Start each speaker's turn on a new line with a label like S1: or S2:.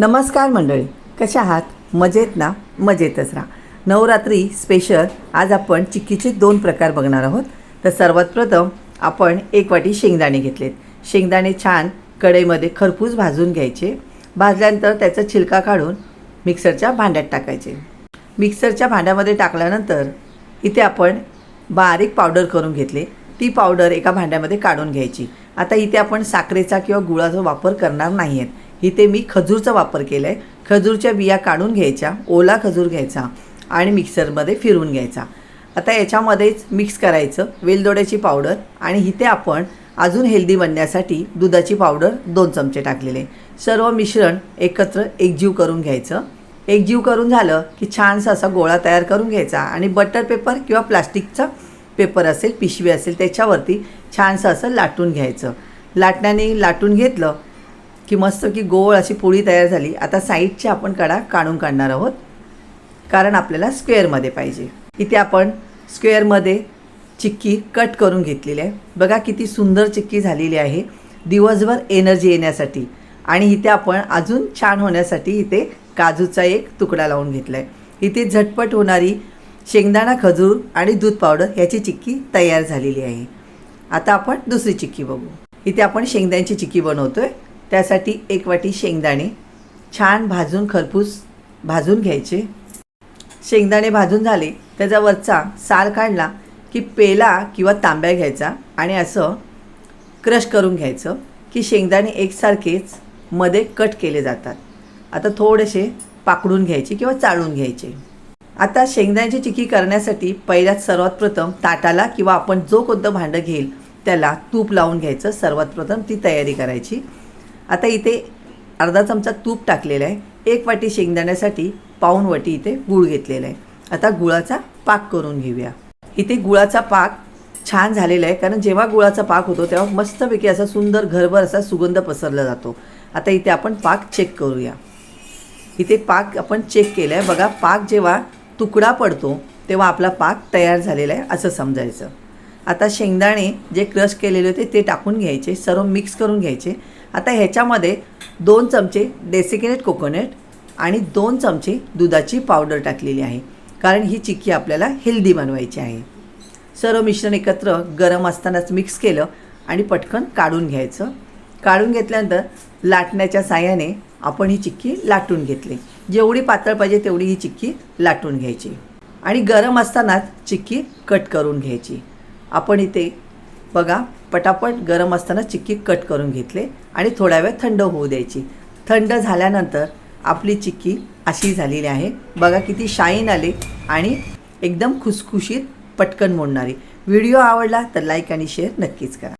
S1: नमस्कार मंडळी कशा आहात? मजेत ना? मजेतच राहा. नवरात्री स्पेशल आज आपण चिक्कीचे दोन प्रकार बघणार आहोत. तर सर्वात प्रथम आपण एक वाटी शेंगदाणे घेतलेत. शेंगदाणे छान कढईमध्ये खरपूस भाजून घ्यायचे. भाजल्यानंतर त्याचा छिलका काढून मिक्सरच्या भांड्यात टाकायचे. मिक्सरच्या भांड्यामध्ये टाकल्यानंतर इथे आपण बारीक पावडर करून घेतले. ती पावडर एका भांड्यामध्ये काढून घ्यायची. आता इथे आपण साखरेचा किंवा गुळाचा वापर करणार नाही आहेत इथे मी खजूरचा वापर केला आहे खजूरच्या बिया काढून घ्यायच्या ओला खजूर घ्यायचा आणि मिक्सरमध्ये फिरवून घ्यायचा. आता याच्यामध्येच मिक्स करायचं वेलदोड्याची पावडर आणि इथे आपण अजून हेल्दी बनण्यासाठी दुधाची पावडर दोन चमचे टाकलेले. सर्व मिश्रण एकत्र एकजीव करून घ्यायचं. एकजीव करून झालं की छानसा असा गोळा तयार करून घ्यायचा आणि बटर पेपर किंवा प्लास्टिकचा पेपर असेल पिशवी असेल त्याच्यावरती छानसं असं लाटून घ्यायचं. लाटण्याने लाटून घेतलं की मस्त की गोळ अशी पोळी तयार झाली. आता साईडच्या आपण कडा काढून काढणार आहोत. कारण आपल्याला स्क्वेअरमध्ये पाहिजे. इथे आपण स्क्वेअरमध्ये चिक्की कट करून घेतलेली आहे. बघा किती सुंदर चिक्की झालेली आहे. दिवसभर एनर्जी येण्यासाठी. आणि इथे आपण अजून छान होण्यासाठी इथे काजूचा एक तुकडा लावून घेतला आहे इथे झटपट होणारी शेंगदाणा खजूर आणि दूध पावडर ह्याची चिक्की तयार झालेली आहे. आता आपण दुसरी चिक्की बघू. इथे आपण शेंगदाण्याची चिक्की बनवतो आहे त्यासाठी एक वाटी शेंगदाणे छान भाजून खरपूस भाजून घ्यायचे. शेंगदाणे भाजून झाले त्याचा वरचा साल काढला की पेला किंवा तांब्या घ्यायचा आणि असं क्रश करून घ्यायचं की शेंगदाणे एकसारखेच मध्ये कट केले जातात. आता थोडेसे पाकडून घ्यायचे किंवा चाळून घ्यायचे. आता शेंगदाण्याची चिकी करण्यासाठी पहिल्यात सर्वात प्रथम ताटाला किंवा आपण जो कोणतं भांडं घेईल त्याला तूप लावून घ्यायचं. सर्वात प्रथम ती तयारी करायची. आता इथे अर्धा चमचा तूप टाकलेला आहे. एक वाटी शेंगदाण्यासाठी पाऊण वाटी इथे गूळ घेतलेला आहे. आता गुळाचा पाक करून घेऊया. इथे गुळाचा पाक छान झालेला आहे कारण जेव्हा गुळाचा पाक होतो तेव्हा मस्तपैकी असा सुंदर घरभर असा सुगंध पसरला जातो. आता इथे आपण पाक चेक करूया. इथे पाक आपण चेक केला आहे बघा पाक जेव्हा तुकडा पडतो तेव्हा आपला पाक तयार झालेला आहे असं समजायचं. आता शेंगदाणे जे क्रश केलेले होते ते टाकून घ्यायचे सर्व मिक्स करून घ्यायचे. आता ह्याच्यामध्ये दोन चमचे डेसिकेनेट कोकोनट आणि दोन चमचे दुधाची पावडर टाकलेली आहे. कारण ही चिक्की आपल्याला हेल्दी बनवायची आहे. सर्व मिश्रण एकत्र गरम असतानाच मिक्स केलं आणि पटकन काढून घ्यायचं. काढून घेतल्यानंतर लाटण्याच्या साह्याने आपण ही चिक्की लाटून घेतली. जेवढी पातळ पाहिजे तेवढी ही चिक्की लाटून घ्यायची. आणि गरम असतानाच चिक्की कट करून घ्यायची. आपण इथे बघा पटापट गरम असताना चिक्की कट करून घेतले आणि थोड्या वेळ थंड होऊ द्यायची. थंड झाल्यानंतर आपली चिक्की अशी झालेली आहे. बघा किती शाईन आले आणि एकदम खुसखुशीत पटकन मोडणारी. व्हिडिओ आवडला तर लाईक आणि शेअर नक्कीच करा.